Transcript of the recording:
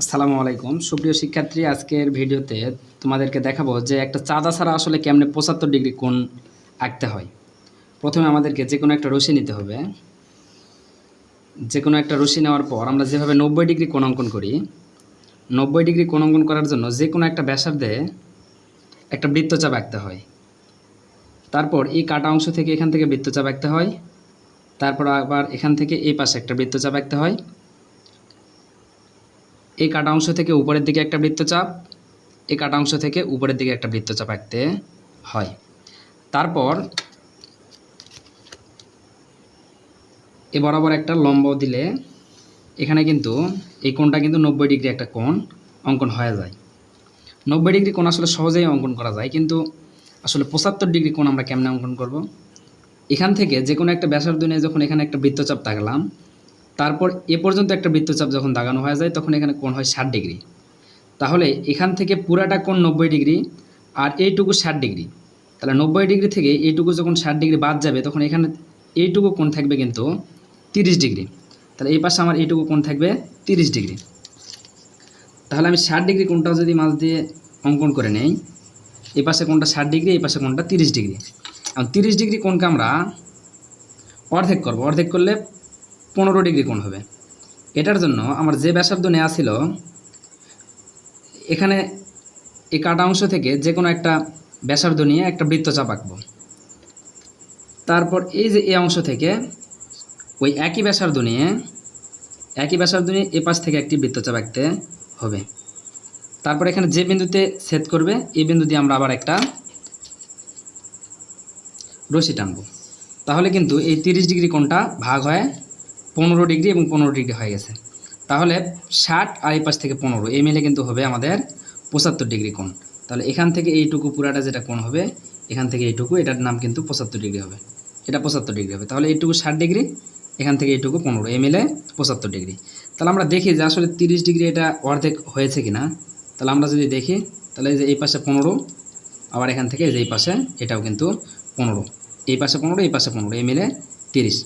আসসালামু আলাইকুম। সুপ্রিয় শিক্ষার্থী, আজকের ভিডিওতে তোমাদেরকে দেখাবো যে একটা চাঁদা ছাড়া আসলে কেমনে পঁচাত্তর ডিগ্রি কোণ আঁকতে হয়। প্রথমে আমাদেরকে যে কোনো একটা রশি নিতে হবে। যে কোনো একটা রশি নেওয়ার পর আমরা যেভাবে নব্বই ডিগ্রি কোণ অঙ্কন করি, নব্বই ডিগ্রি কোণ অঙ্কন করার জন্য যে কোনো একটা ব্যাসার্ধে একটা বৃত্তচাপ আঁকতে হয়। তারপর এই কাটা অংশ থেকে এখান থেকে বৃত্তচাপ আঁকতে হয়। তারপর আবার এখান থেকে এই পাশে একটা বৃত্তচাপ আঁকতে হয়। এই কাটা অংশ থেকে উপরের দিকে একটা বৃত্তচাপ এই কাটা অংশ থেকে উপরের দিকে একটা বৃত্তচাপ আঁকতে হয়। তারপর এ বরাবর একটা লম্ব দিলে এখানে কিন্তু এই কোণটা কিন্তু নব্বই ডিগ্রি একটা কোণ অঙ্কন হয়ে যায়। নব্বই ডিগ্রি কোণ আসলে সহজেই অঙ্কন করা যায়, কিন্তু আসলে পঁচাত্তর ডিগ্রি কোণ আমরা কেমনে অঙ্কন করব? এখান থেকে যে কোনো একটা ব্যাসার্ধ নিয়ে যখন এখানে একটা বৃত্তচাপ থাকলাম তারপর এ পর্যন্ত একটা বৃত্তচাপ যখন দাগানো হয়ে যায়, তখন এখানে কোণ হয় ষাট ডিগ্রি। তাহলে এখান থেকে পুরাটা কোণ নব্বই ডিগ্রি আর এইটুকু ষাট ডিগ্রি। তাহলে নব্বই ডিগ্রি থেকে এইটুকু যখন ষাট ডিগ্রি বাদ যাবে, তখন এখানে এইটুকু কোণ থাকবে কিন্তু তিরিশ ডিগ্রি। তাহলে এই পাশে আমার এইটুকু কোণ থাকবে তিরিশ ডিগ্রি। তাহলে আমি ষাট ডিগ্রি কোণটা যদি মাছ দিয়ে অঙ্কন করে নেই, এই পাশে কোণটা ষাট ডিগ্রি, এই পাশে কোণটা তিরিশ ডিগ্রি। এখন তিরিশ ডিগ্রি কোণকে আমরা অর্ধেক করব। অর্ধেক করলে পনেরো ডিগ্রি কোণ হবে। এটার জন্য আমার যে ব্যাসার্ধ নেওয়া ছিল, এখানে এই কাটা অংশ থেকে যে কোনো একটা ব্যাসার্ধ নিয়ে একটা বৃত্তচাপ আঁকবো। তারপর এই যে এই অংশ থেকে ওই একই ব্যাসার্ধ নিয়ে, একই ব্যাসার্ধ নিয়ে এ পাশ থেকে একটি বৃত্তচাপ আঁকতে হবে। তারপর এখানে যে বিন্দুতে ছেদ করবে, এই বিন্দু দিয়ে আমরা আবার একটা রশি টানবো। তাহলে কিন্তু এই তিরিশ ডিগ্রি কোণটা ভাগ হয় পনেরো ডিগ্রি এবং পনেরো ডিগ্রি হয়ে গেছে। তাহলে ষাট আর এই পাশ থেকে পনেরো, এই মিলে কিন্তু হবে আমাদের পঁচাত্তর ডিগ্রি কোণ। তাহলে এখান থেকে এইটুকু পুরাটা যেটা কোণ হবে, এখান থেকে এইটুকু, এটার নাম কিন্তু পঁচাত্তর ডিগ্রি হবে। এটা পঁচাত্তর ডিগ্রি হবে। তাহলে এইটুকু ষাট ডিগ্রি, এখান থেকে এইটুকু পনেরো, এই মিলে পঁচাত্তর ডিগ্রি। তাহলে আমরা দেখি যে আসলে তিরিশ ডিগ্রি এটা অর্ধেক হয়েছে কি না তাহলে আমরা যদি দেখি, তাহলে যে এই পাশে পনেরো, আবার এখান থেকে যে এই পাশে, এটাও কিন্তু পনেরো। এই পাশে পনেরো, এই পাশে পনেরো, এই মিলে তিরিশ।